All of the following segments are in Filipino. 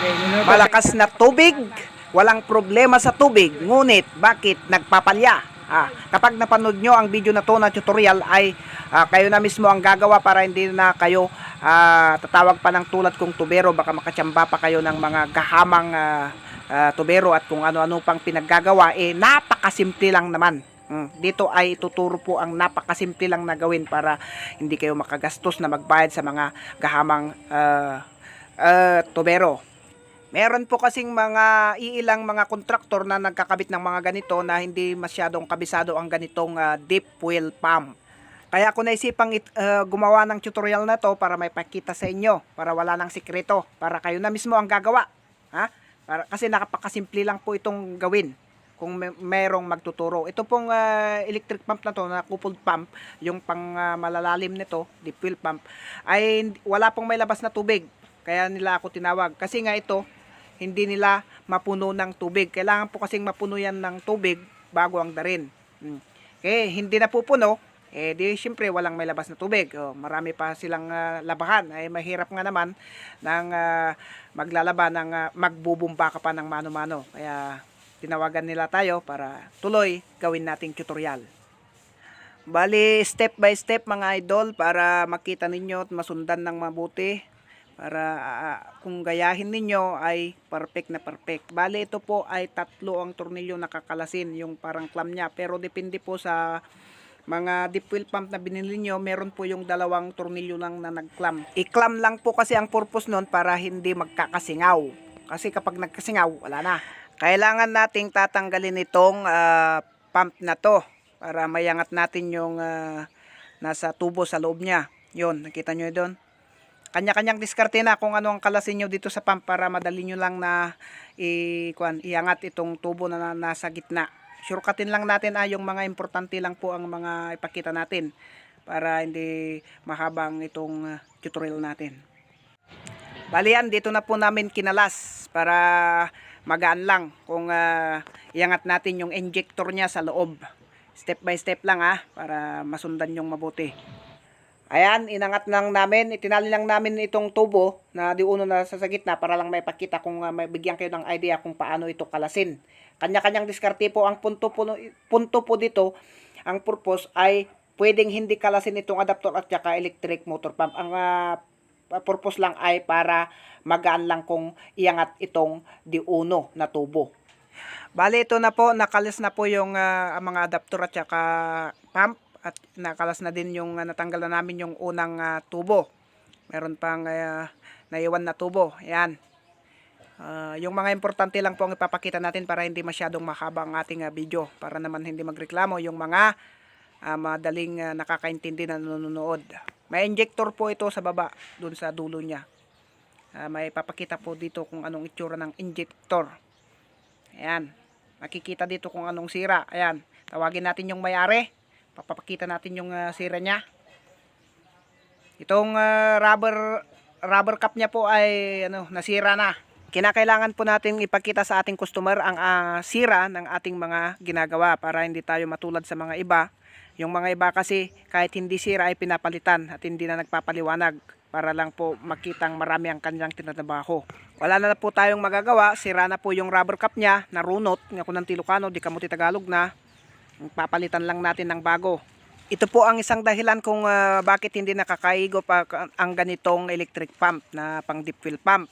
Niluluto- Malakas na tubig, walang problema sa tubig, ngunit bakit nagpapalya? Ah, kapag napanood nyo ang video na to na tutorial ay ah, kayo na mismo ang gagawa para hindi na kayo ah, tatawag pa ng tulad kong tubero. Baka makatsamba pa kayo ng mga gahamang ah, ah, tubero at kung ano-ano pang pinaggagawa. Eh napakasimple lang naman. Mm, Dito ay ituturo po ang napakasimple lang na gawin para hindi kayo makagastos na magbayad sa mga gahamang ah, ah, tubero. Meron po kasing mga iilang mga kontraktor na nagkakabit ng mga ganito na hindi masyadong kabisado ang ganitong ah, deep well pump. Kaya ako naisipang it, ah, gumawa ng tutorial na to para may pakita sa inyo, para wala nang sikreto, para kayo na mismo ang gagawa. Ha? Para, kasi nakapakasimple lang po itong gawin kung may, merong magtuturo. Ito pong ah, electric pump na to, na coupled pump, yung pang ah, malalalim nito, deep well pump, ay wala pong may labas na tubig. Kaya nila ako tinawag. Kasi nga ito, hindi nila mapuno ng tubig. Kailangan po kasing mapuno yan ng tubig bago ang darin. Hmm. Okay, hindi na pupuno, eh di syempre walang may labas na tubig. Oh, marami pa silang ah, labahan. Ay mahirap nga naman ng ah, maglalaba ng ah, magbubumba ka pa ng mano-mano. Kaya tinawagan nila tayo para tuloy gawin nating tutorial. Bali, step by step mga idol para makita ninyo at masundan ng mabuti para ah, kung gayahin ninyo ay perfect na perfect. Bali, ito po ay tatlo ang tornilyo nakakalasin yung parang clamp niya pero depende po sa mga deep well pump na binili nyo, meron po yung dalawang tornilyo lang na nag-clamp. I-clamp lang po kasi ang purpose nun para hindi magkakasingaw. Kasi kapag nagkasingaw, wala na. Kailangan nating tatanggalin itong ah, pump na to para mayangat natin yung ah, nasa tubo sa loob niya. Yun, nakita nyo doon? Kanya-kanyang diskarte na kung ano ang kalasin nyo dito sa pump para madali nyo lang na i, kuan, iangat itong tubo na, na nasa gitna. Shortcutin lang natin ah, yung mga importante lang po ang mga ipakita natin para hindi mahabang itong ah, tutorial natin. Balian, dito na po namin kinalas para magaan lang kung ah, iangat natin yung injector niya sa loob. Step by step lang ah, para masundan yung mabuti. Ayan, inangat lang namin, itinali lang namin itong tubo na di uno na sa gitna para lang may pakita kung uh, may bigyan kayo ng idea kung paano ito kalasin. Kanya-kanyang diskarte po. Ang punto po, punto po dito, ang purpose ay pwedeng hindi kalasin itong adapter at saka electric motor pump. Ang ah, purpose lang ay para magaan lang kung iangat itong di uno na tubo. Bali ito na po, nakalis na po yung ah, ang mga adapter at saka pump at nakalas na din yung ah, natanggal na namin yung unang ah, tubo. Meron pang ah, naiwan na tubo. Ayan. Ah, yung mga importante lang po ang ipapakita natin para hindi masyadong mahaba ang ating ah, video. Para naman hindi magreklamo yung mga ah, madaling ah, nakakaintindi na nanonood. May injector po ito sa baba, dun sa dulo niya. Ah, may papakita po dito kung anong itsura ng injector. Ayan. Makikita dito kung anong sira. Ayan. Tawagin natin yung may-ari. Papapakita natin yung ah, sira niya. Itong ah, rubber rubber cup niya po ay ano, nasira na. Kinakailangan po natin ipakita sa ating customer ang ah, sira ng ating mga ginagawa para hindi tayo matulad sa mga iba. Yung mga iba kasi kahit hindi sira ay pinapalitan at hindi na nagpapaliwanag para lang po makitang marami ang kanilang tinatrabaho. Wala na, na po tayong magagawa, sira na po yung rubber cup niya, narunot, nga kung ng Tilocano, di kamuti Tagalog na. Papalitan lang natin ng bago. Ito po ang isang dahilan kung ah, bakit hindi nakakaigo pa ang ganitong electric pump na pang deep well pump.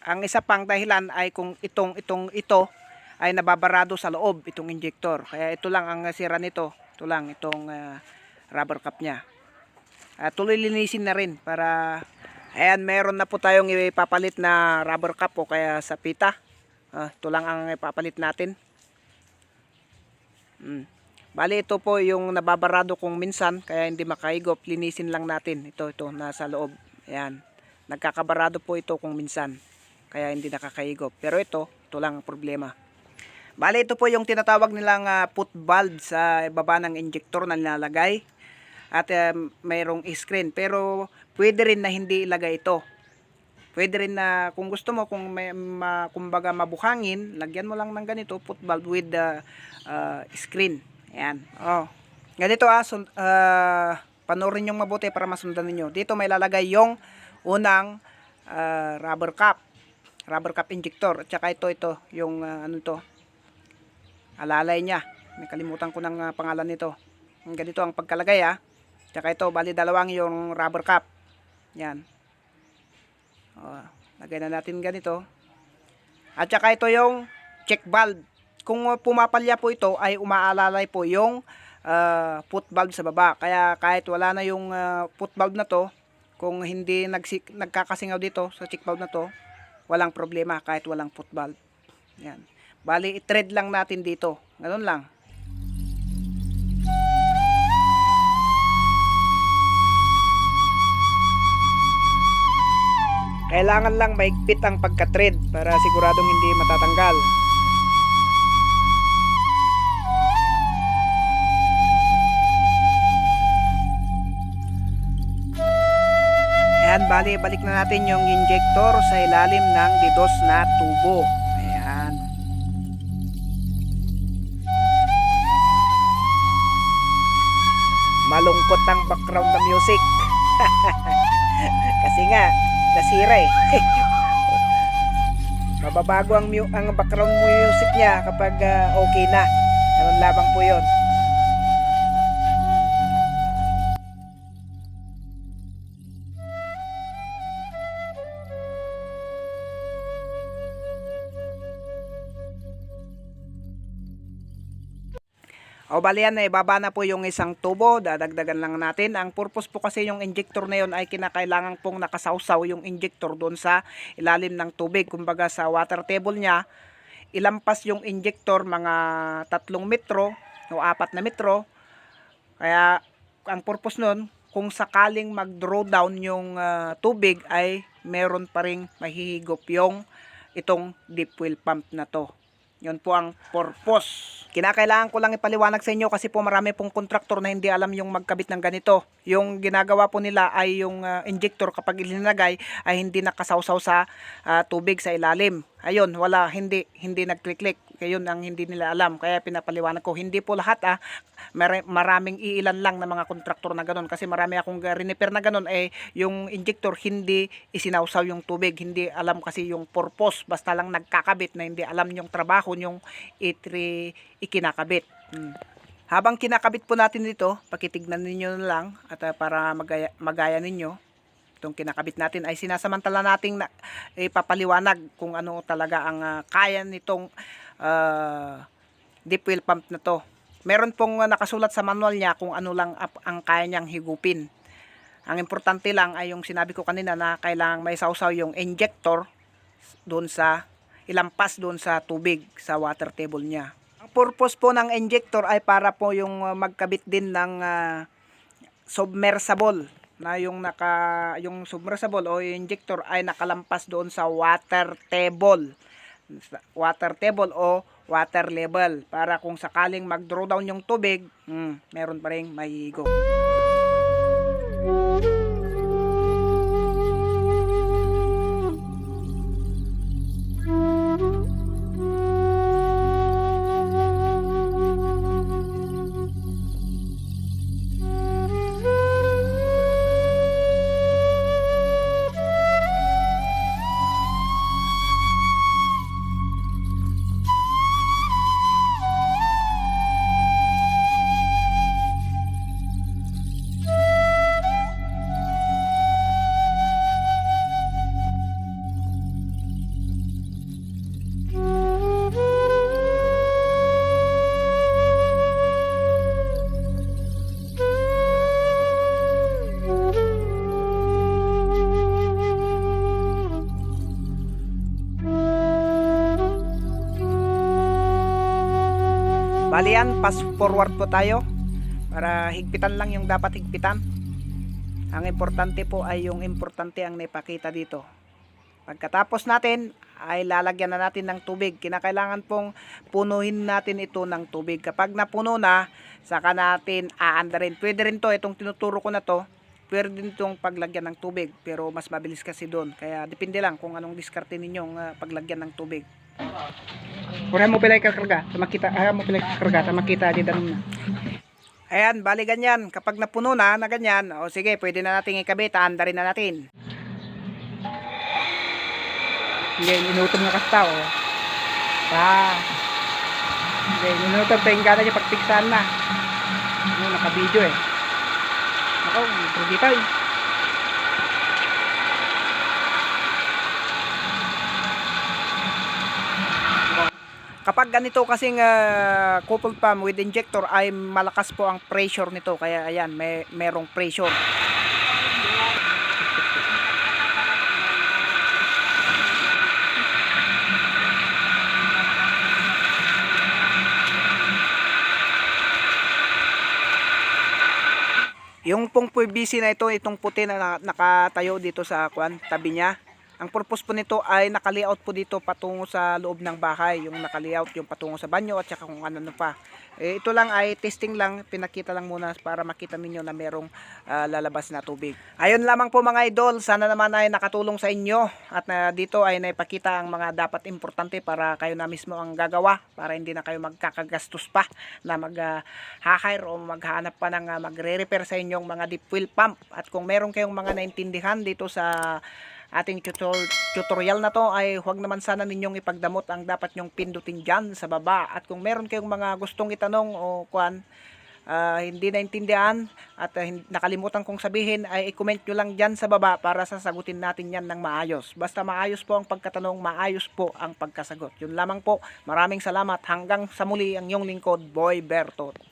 Ang isa pang dahilan ay kung itong itong ito ay nababarado sa loob itong injector. Kaya ito lang ang sira nito. Ito lang itong ah, rubber cap niya. At tuloy linisin na rin para ayan meron na po tayong ipapalit na rubber cap o kaya sa pita. Ah, ito lang ang ipapalit natin. Mm. Bali ito po yung nababarado kung minsan kaya hindi makaigop, linisin lang natin. Ito ito nasa loob. Ayan. Nagkakabarado po ito kung minsan kaya hindi nakakaigop. Pero ito, ito lang ang problema. Bali ito po yung tinatawag nilang ah, put valve sa baba ng injector na nilalagay. At um, mayroong screen pero pwede rin na hindi ilagay ito. Pwede rin na kung gusto mo kung may ma, kumbaga mabuhangin, lagyan mo lang ng ganito put valve with the uh, screen. Ayan. Oh. Ganito ah, sun, uh, panoorin yung mabuti para masundan ninyo. Dito may lalagay yung unang ah, rubber cap. Rubber cap injector. At saka ito, ito, yung ah, ano to, alalay niya. Nakalimutan ko ng ah, pangalan nito. Ganito ang pagkalagay ah. Tsaka ito, bali dalawang yung rubber cap. Yan. O, lagay na natin ganito. At saka ito yung check valve. Kung uh, pumapalya po ito ay umaalalay po yung uh, foot valve sa baba. Kaya kahit wala na yung uh, foot valve na to, kung hindi nagsik, nagkakasingaw dito sa check valve na to, walang problema kahit walang foot valve. Yan. Bali, i-thread lang natin dito. Ganun lang. Kailangan lang maigpit ang pagka-thread para siguradong hindi matatanggal. Ayan, bali, balik na natin yung injector sa ilalim ng didos na tubo. Ayan. Malungkot ang background na music. Kasi nga, nasira eh. Mababago ang, ang background music niya kapag ah, okay na. Ganun labang po yon. O bali yan, ibaba na po yung isang tubo, dadagdagan lang natin. Ang purpose po kasi yung injector na yun ay kinakailangan pong nakasawsaw yung injector doon sa ilalim ng tubig. Kumbaga sa water table niya, ilampas yung injector mga tatlong metro o apat na metro. Kaya ang purpose nun, kung sakaling mag-draw down yung ah, tubig ay meron pa ring mahihigop yung itong deep well pump na to. Yun po ang purpose. Kinakailangan ko lang ipaliwanag sa inyo kasi po marami pong kontraktor na hindi alam yung magkabit ng ganito. Yung ginagawa po nila ay yung ah, injector kapag ilinagay ay hindi nakasawsaw sa ah, tubig sa ilalim. Ayun, wala, hindi, hindi nag-click-click. Yun ang hindi nila alam. Kaya pinapaliwanag ko, hindi po lahat ah, mar- maraming iilan lang na mga kontraktor na ganun. Kasi marami akong uh, riniper na ganun, eh, yung injector hindi isinawsaw yung tubig. Hindi alam kasi yung purpose. Basta lang nagkakabit na hindi alam yung trabaho yung itri ikinakabit. Hmm. Habang kinakabit po natin dito, pakitignan ninyo na lang at ah, para magaya, magaya ninyo itong kinakabit natin ay sinasamantala nating na, ipapaliwanag kung ano talaga ang ah, kaya nitong ah, deep well pump na to. Meron pong nakasulat sa manual niya kung ano lang ang kaya niyang higupin. Ang importante lang ay yung sinabi ko kanina na kailangang may sausaw yung injector doon sa ilampas doon sa tubig sa water table niya. Ang purpose po ng injector ay para po yung magkabit din ng ah, submersible na yung naka yung submersible o injector ay nakalampas doon sa water table water table o water level para kung sakaling mag-draw down yung tubig hmm, meron pa rin mahihigo Bali yan, pass forward po tayo para higpitan lang yung dapat higpitan. Ang importante po ay yung importante ang naipakita dito. Pagkatapos natin ay lalagyan na natin ng tubig. Kinakailangan pong punuhin natin ito ng tubig. Kapag napuno na, saka natin aandarin. Pwede rin to, itong tinuturo ko na to, pwede din itong paglagyan ng tubig. Pero mas mabilis kasi doon. Kaya depende lang kung anong diskarte ninyong ah, paglagyan ng tubig. Kung mo pala kakarga, makita, ayaw mo pala kakarga, makita di danon na. Ayan, bali ganyan. Kapag napuno na, na ganyan, o sige, pwede na natin ikabit, anda rin na natin. Hindi, inutom na kasta, oh. Pa. Hindi, inutom. Tingin ka na niya pagpiksaan na. Ano, naka-video eh. Ako, hindi tayo. Kapag ganito kasing uh, coupled pump with injector ay malakas po ang pressure nito kaya ayan may merong pressure. Yung pong PVC na ito, itong puti na na- nakatayo dito sa kwan, tabi niya. Ang purpose po nito ay nakalayout po dito patungo sa loob ng bahay. Yung nakalayout yung patungo sa banyo at saka kung ano pa. Eh, ito lang ay testing lang, pinakita lang muna para makita ninyo na merong ah, lalabas na tubig. Ayun lamang po mga idol, sana naman ay nakatulong sa inyo at na dito ay naipakita ang mga dapat importante para kayo na mismo ang gagawa para hindi na kayo magkakagastos pa na mag-hire o maghanap pa ng ah, magre-repair sa inyong mga deep well pump. At kung meron kayong mga naintindihan dito sa ating tutor- tutorial na to ay huwag naman sana ninyong ipagdamot ang dapat nyong pindutin dyan sa baba. At kung meron kayong mga gustong itanong o kwan, ah, hindi naintindihan at hin- nakalimutan kong sabihin ay i-comment nyo lang dyan sa baba para sasagutin natin yan ng maayos. Basta maayos po ang pagkatanong, maayos po ang pagkasagot. Yun lamang po. Maraming salamat. Hanggang sa muli ang iyong lingkod, Boy Bertot.